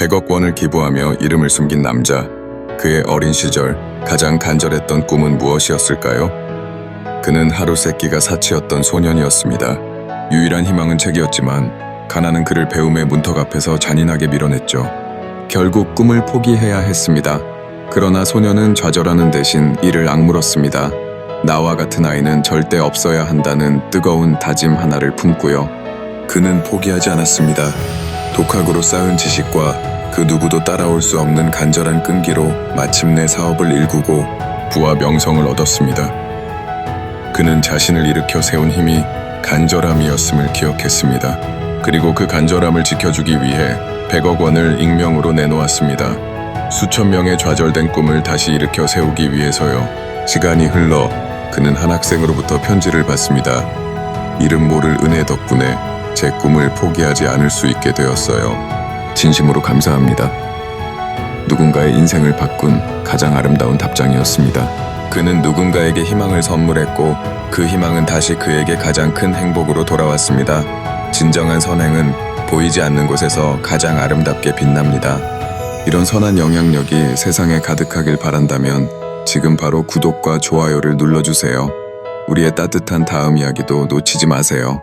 100억 원을 기부하며 이름을 숨긴 남자. 그의 어린 시절 가장 간절했던 꿈은 무엇이었을까요? 그는 하루 세끼가 사치였던 소년이었습니다. 유일한 희망은 책이었지만 가난은 그를 배움의 문턱 앞에서 잔인하게 밀어냈죠. 결국 꿈을 포기해야 했습니다. 그러나 소년은 좌절하는 대신 이를 악물었습니다. 나와 같은 아이는 절대 없어야 한다는 뜨거운 다짐 하나를 품고요. 그는 포기하지 않았습니다. 독학으로 쌓은 지식과 그 누구도 따라올 수 없는 간절한 끈기로 마침내 사업을 일구고 부와 명성을 얻었습니다. 그는 자신을 일으켜 세운 힘이 간절함이었음을 기억했습니다. 그리고 그 간절함을 지켜주기 위해 100억 원을 익명으로 내놓았습니다. 수천 명의 좌절된 꿈을 다시 일으켜 세우기 위해서요. 시간이 흘러 그는 한 학생으로부터 편지를 받습니다. 이름 모를 은혜 덕분에 제 꿈을 포기하지 않을 수 있게 되었어요. 진심으로 감사합니다. 누군가의 인생을 바꾼 가장 아름다운 답장이었습니다. 그는 누군가에게 희망을 선물했고 그 희망은 다시 그에게 가장 큰 행복으로 돌아왔습니다. 진정한 선행은 보이지 않는 곳에서 가장 아름답게 빛납니다. 이런 선한 영향력이 세상에 가득하길 바란다면 지금 바로 구독과 좋아요를 눌러주세요. 우리의 따뜻한 다음 이야기도 놓치지 마세요.